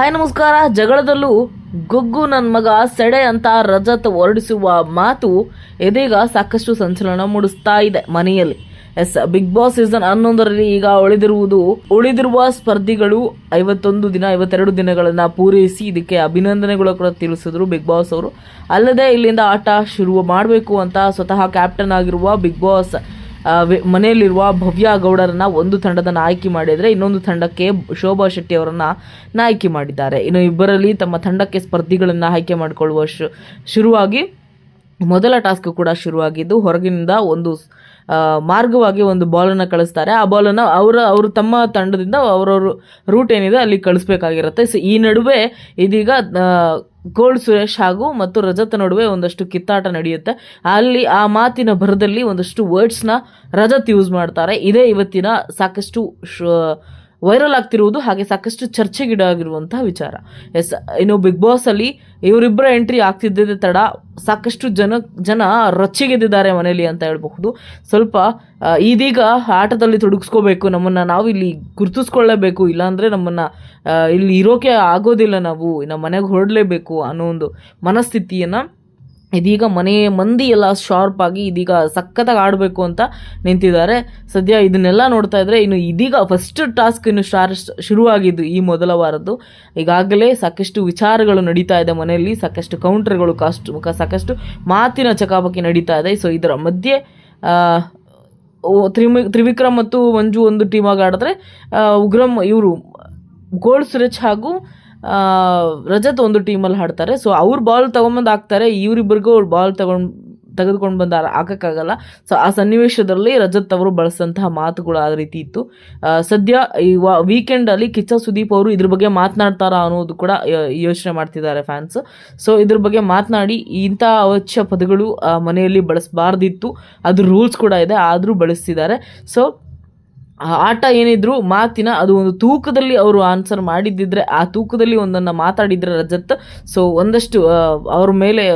Hi ನಮಸ್ಕಾರ. ಜಗಳದಲ್ಲೂ ಗುಗ್ಗು ನನ್ನ ಮಗ ಸೆಡೆ ಅಂತ ರಜತ್ ಹೊರಡಿಸುವ ಮಾತು ಇದೀಗ ಸಾಕಷ್ಟು ಸಂಚಲನ ಮೂಡಿಸ್ತಾ ಇದೆ ಮನೆಯಲ್ಲಿ. ಎಸ್, ಬಿಗ್ ಬಾಸ್ ಸೀಸನ್ ಹನ್ನೊಂದರಲ್ಲಿ ಈಗ ಉಳಿದಿರುವುದು, ಉಳಿದಿರುವ ಸ್ಪರ್ಧಿಗಳು ಐವತ್ತೊಂದು ದಿನ, ಐವತ್ತೆರಡು ದಿನಗಳನ್ನು ಪೂರೈಸಿ ಇದಕ್ಕೆ ಅಭಿನಂದನೆಗಳು ಕೂಡ ತಿಳಿಸಿದ್ರು ಬಿಗ್ ಬಾಸ್ ಅವರು. ಅಲ್ಲದೆ ಇಲ್ಲಿಂದ ಆಟ ಶುರು ಮಾಡಬೇಕು ಅಂತ ಸ್ವತಃ ಕ್ಯಾಪ್ಟನ್ ಆಗಿರುವ ಬಿಗ್ ಬಾಸ್ ಮನೆಯಲ್ಲಿರುವ ಭವ್ಯ ಗೌಡರನ್ನ ಒಂದು ತಂಡದ ನಾಯಕಿ ಮಾಡಿದರೆ ಇನ್ನೊಂದು ತಂಡಕ್ಕೆ ಶೋಭಾ ಶೆಟ್ಟಿ ಅವರನ್ನು ನಾಯಕಿ ಮಾಡಿದ್ದಾರೆ. ಇನ್ನು ಇಬ್ಬರಲ್ಲಿ ತಮ್ಮ ತಂಡಕ್ಕೆ ಸ್ಪರ್ಧಿಗಳನ್ನು ಆಯ್ಕೆ ಮಾಡಿಕೊಳ್ಳುವ ಶುರುವಾಗಿ ಮೊದಲ ಟಾಸ್ಕ್ ಕೂಡ ಶುರುವಾಗಿದ್ದು, ಹೊರಗಿನಿಂದ ಒಂದು ಮಾರ್ಗವಾಗಿ ಒಂದು ಬಾಲನ್ನು ಕಳಿಸ್ತಾರೆ. ಆ ಬಾಲನ್ನು ಅವರ ಅವರು ತಮ್ಮ ತಂಡದಿಂದ ಅವರವರು ರೂಟ್ ಏನಿದೆ ಅಲ್ಲಿ ಕಳಿಸ್ಬೇಕಾಗಿರುತ್ತೆ. ಸೊ ಈ ನಡುವೆ ಇದೀಗ ಗೋಲ್ಡ್ ಸುರೇಶ್ ಹಾಗೂ ಮತ್ತು ರಜತ ನಡುವೆ ಒಂದಷ್ಟು ಕಿತ್ತಾಟ ನಡೆಯುತ್ತೆ. ಅಲ್ಲಿ ಆ ಮಾತಿನ ಭರದಲ್ಲಿ ಒಂದಷ್ಟು ವರ್ಡ್ಸ್ನ ರಜತ್ ಯೂಸ್ ಮಾಡ್ತಾರೆ. ಇದೇ ಇವತ್ತಿನ ಸಾಕಷ್ಟು ವೈರಲ್ ಆಗ್ತಿರುವುದು ಹಾಗೆ ಸಾಕಷ್ಟು ಚರ್ಚೆಗೀಡಾಗಿರುವಂತಹ ವಿಚಾರ. ಎಸ್, ಇನ್ನು ಬಿಗ್ ಬಾಸ್ ಅಲ್ಲಿ ಇವರಿಬ್ಬರ ಎಂಟ್ರಿ ಆಗ್ತಿದ್ದ ತಡ ಸಾಕಷ್ಟು ಜನ ಜನ ರೊಚ್ಚಿಗೆದ್ದಿದ್ದಾರೆ ಮನೆಯಲ್ಲಿ ಅಂತ ಹೇಳಬಹುದು. ಸ್ವಲ್ಪ ಇದೀಗ ಆಟದಲ್ಲಿ ತೊಡಗಿಸ್ಕೋಬೇಕು, ನಮ್ಮನ್ನ ನಾವು ಇಲ್ಲಿ ಗುರುತಿಸ್ಕೊಳ್ಳೇಬೇಕು, ಇಲ್ಲಾಂದ್ರೆ ನಮ್ಮನ್ನ ಇಲ್ಲಿ ಇರೋಕೆ ಆಗೋದಿಲ್ಲ ನಾವು ನಮ್ಮ ಮನೆಗೆ ಹೊರಡಲೇಬೇಕು ಅನ್ನೋ ಒಂದು ಮನಸ್ಥಿತಿಯನ್ನ ಇದೀಗ ಮನೆ ಮಂದಿ ಎಲ್ಲ ಶಾರ್ಪ್ ಆಗಿ ಇದೀಗ ಸಖತ್ತಾಗಿ ಆಡಬೇಕು ಅಂತ ನಿಂತಿದ್ದಾರೆ. ಸದ್ಯ ಇದನ್ನೆಲ್ಲ ನೋಡ್ತಾ ಇದ್ರೆ ಇನ್ನು ಇದೀಗ ಫಸ್ಟ್ ಟಾಸ್ಕ್ ಇನ್ನು ಸ್ಟಾರ್ ಶುರುವಾಗಿದ್ದು ಈ ಮೊದಲ ವಾರದ್ದು. ಈಗಾಗಲೇ ಸಾಕಷ್ಟು ವಿಚಾರಗಳು ನಡೀತಾ ಇದೆ ಮನೆಯಲ್ಲಿ, ಸಾಕಷ್ಟು ಕೌಂಟರ್ಗಳು ಕಾಸ್ಟ್ ಸಾಕಷ್ಟು ಮಾತಿನ ಚಕಾಪಕಿ ನಡೀತಾ ಇದೆ. ಸೊ ಇದರ ಮಧ್ಯೆ ತ್ರಿಮಿ, ತ್ರಿವಿಕ್ರಮ್ ಮತ್ತು ಮಂಜು ಒಂದು ಟೀಮಾಗಿ ಆಡಿದ್ರೆ ಉಗ್ರಂ ಇವರು ಗೋಲ್ಡ್ ಸುರೇಶ್ ಹಾಗೂ ರಜತ್ ಒಂದು ಟೀಮಲ್ಲಿ ಆಡ್ತಾರೆ. ಸೊ ಅವ್ರು ಬಾಲ್ ತೊಗೊಂಬಂದು ಹಾಕ್ತಾರೆ. ಇವರಿಬ್ಬರಿಗೂ ಅವ್ರು ಬಾಲ್ ತಗೊಂಡು, ತೆಗೆದುಕೊಂಡು ಬಂದು ಹಾಕೋಕ್ಕಾಗಲ್ಲ. ಸೊ ಆ ಸನ್ನಿವೇಶದಲ್ಲಿ ರಜತ್ ಅವರು ಬಳಸಿದಂತಹ ಮಾತುಗಳು ಆ ರೀತಿ ಇತ್ತು. ಸದ್ಯ ಈ ವೀಕೆಂಡಲ್ಲಿ ಕಿಚ್ಚ ಸುದೀಪ್ ಅವರು ಇದ್ರ ಬಗ್ಗೆ ಮಾತನಾಡ್ತಾರಾ ಅನ್ನೋದು ಕೂಡ ಯೋಚನೆ ಮಾಡ್ತಿದ್ದಾರೆ ಫ್ಯಾನ್ಸ್ ಸೊ ಇದ್ರ ಬಗ್ಗೆ ಮಾತನಾಡಿ ಇಂಥ ಅವಶ್ಯ ಪದಗಳು ಮನೆಯಲ್ಲಿ ಬಳಸಬಾರ್ದಿತ್ತು. ಅದು ರೂಲ್ಸ್ ಕೂಡ ಇದೆ. ಆದರೂ ಬಳಸ್ತಿದ್ದಾರೆ. ಸೊ ಆ ಆಟ ಏನಿದ್ರು ಮಾತಿನ ಅದು ಒಂದು ತೂಕದಲ್ಲಿ ಅವರು ಆನ್ಸರ್ ಮಾಡಿದ್ದಿದ್ರೆ ಆ ತೂಕದಲ್ಲಿ ಒಂದನ್ನು ಮಾತಾಡಿದ್ರೆ ರಜತ್. ಸೊ ಒಂದಷ್ಟು ಅವ್ರ ಮೇಲೆ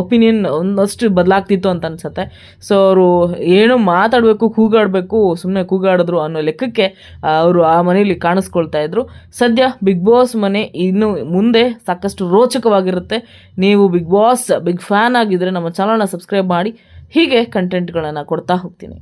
ಒಪಿನಿಯನ್ ಒಂದಷ್ಟು ಬದಲಾಗ್ತಿತ್ತು ಅಂತ ಅನ್ಸುತ್ತೆ. ಸೊ ಅವರು ಏನು ಮಾತಾಡಬೇಕು, ಕೂಗಾಡಬೇಕು ಸುಮ್ಮನೆ ಕೂಗಾಡಿದ್ರು ಅನ್ನೋ ಲೆಕ್ಕಕ್ಕೆ ಅವರು ಆ ಮನೆಯಲ್ಲಿ ಕಾಣಿಸ್ಕೊಳ್ತಾ ಇದ್ರು. ಸದ್ಯ ಬಿಗ್ ಬಾಸ್ ಮನೆ ಇನ್ನು ಮುಂದೆ ಸಾಕಷ್ಟು ರೋಚಕವಾಗಿರುತ್ತೆ. ನೀವು ಬಿಗ್ ಬಾಸ್ ಬಿಗ್ ಫ್ಯಾನ್ ಆಗಿದ್ದರೆ ನಮ್ಮ ಚಾನಲ್ನ ಸಬ್ಸ್ಕ್ರೈಬ್ ಮಾಡಿ. ಹೀಗೆ ಕಂಟೆಂಟ್ಗಳನ್ನು ಕೊಡ್ತಾ ಹೋಗ್ತೀನಿ.